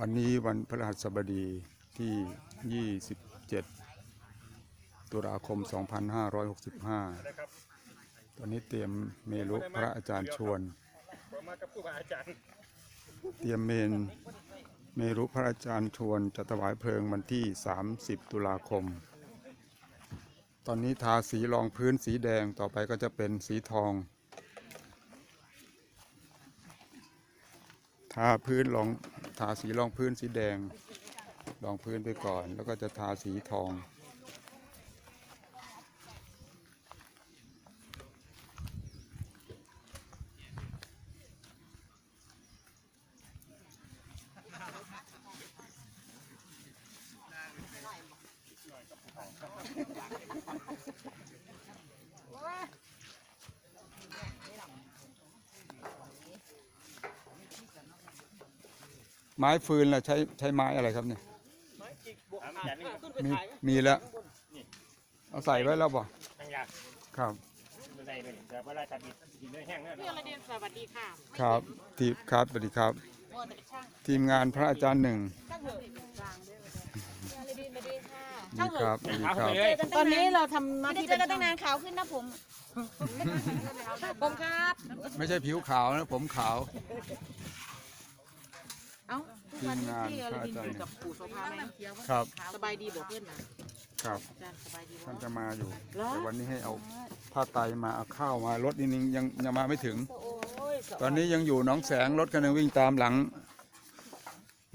วันนี้วันพฤหัสบดีที่ 27 ตุลาคม 2565 ตอนนี้เตรียมเมลุพระอาจารย์ชวน เตรียมเมนเมรุพระอาจารย์ชวนจะถวายเพลิงวันที่ 30 ตุลาคม ตอนนี้ทาสีรองพื้นสีแดงต่อไปก็จะเป็นสีทอง ทาพื้นรอง ทาสีรองพื้นสีแดงรองพื้นไปก่อน แล้วก็จะทาสีทอง ไม้ฟืนล่ะใช้ใช้ไม้อะไรครับเนี่ยไม้จิกบวกอาจารย์นี่มีมีแล้วเอาใส่ไว้แล้วบ่ทางยากครับไม่ได้เลยแต่เวลาตัดดิบดินด้วยแห้งเนี่ยพี่อรเดียนสวัสดีค่ะครับทีมครับสวัสดีครับโมแต่ช่างทีมงานพระอาจารย์หนึ่งช่างเถอะกลางด้วยพี่อรเดียนสวัสดีค่ะดีครับดีครับเลยตอนนี้เราทำหน้าไม่ได้ที่เจอกันตั้งนานขาวขึ้นนะผมผมครับ ไม่ใช่ผิวขาวนะผมขาว เอ้าทุกวันนี้ทีมงานพี่อรเดียนพระอาจารย์อยู่กับปู่โสภาไหมครับ สบายดีบอกเพื่อนนะครับ อาจารย์สบายดีท่านบ่จะมาอยู่เหรอแต่วันนี้ให้เอาผ้าไตรมาเอาข้าวมารถนิดนึงยังยังมาไม่ถึงโอ้ยตอนนี้ยังอยู่หนองแสงรถคันหนึงวิ่งตามหลัง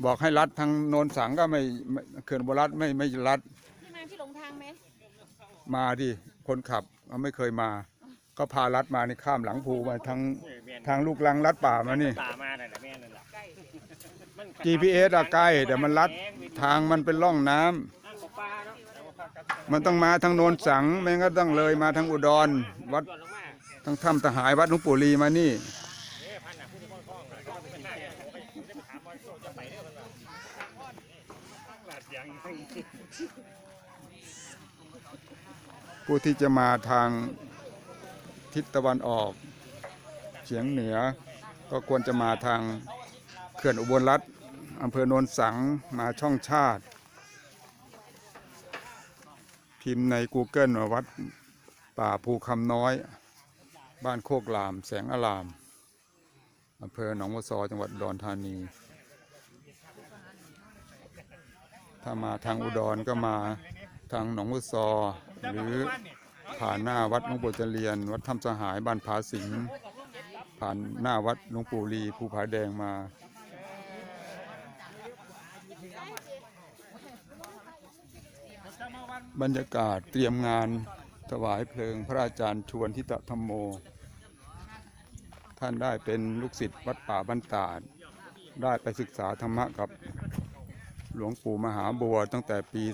บอกให้รัดทางโนนสังก็ไม่ไม่เขื่อนบรัดไม่ไม่รัด พี่มาพี่หลงทางไหมมาดิคนขับเขาไม่เคยมา ก็พารัดมานี่ข้ามหลังภูมาทางทางลูกลังลัดป่ามานี่ป่ามานั่นแหละแม่นั่นแหละ GPS อะใกล้แต่มันลัดทางมันเป็นร่องน้ำนั่งกับปลามันต้องมาทางโนนสังไม่งั้นก็ต้องเลยมาทางอุดรวัดจอดลงมาทางถ้ำทหายวัดหลวงปู่ลีมานี่เอ๊ะพันน่ะผู้ที่พ่อคล้องก็ต้องเป็นหนี้ผู้ที่จะมาทางทิศตะวันออกเฉียงเหนือก็ควรจะมาทาง เขื่อนอุบลรัฐอำเภอโนนสังมาช่องชาติ พิมพ์ใน Google ว่าวัดป่าภูคำน้อย บ้านโคกลาม แสงอารามอำเภอหนองวัวซอจังหวัดอุดรธานี ถ้ามาทางอุดรก็มาทางหนองวัวซอ หรือผ่านหน้าวัดหลวงปู่เจริญวัดถ้ำสหายบ้านผาสิงผ่านหน้าวัดหลวงปู่ลีภูผาแดงมา บรรยากาศเตรียมงานถวายเพลิงพระอาจารย์ชวนทิตธรรมโม ท่านได้เป็นลูกศิษย์วัดป่าบ้านตาด ได้ไปศึกษาธรรมะกับหลวงปู่มหาบัวตั้งแต่ปี 2529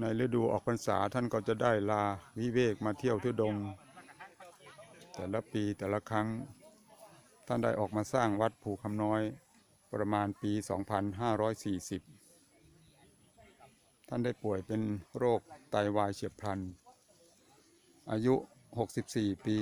ในฤดูออกพรรษาท่านก็จะได้ลาวิเวกมาเที่ยวทุดง แต่ละปีแต่ละครั้งท่านได้ออกมาสร้างวัดภูคำน้อย ประมาณปี 2540 ท่านได้ป่วยเป็นโรคไตวายเฉียบพลัน อายุ 64 ปี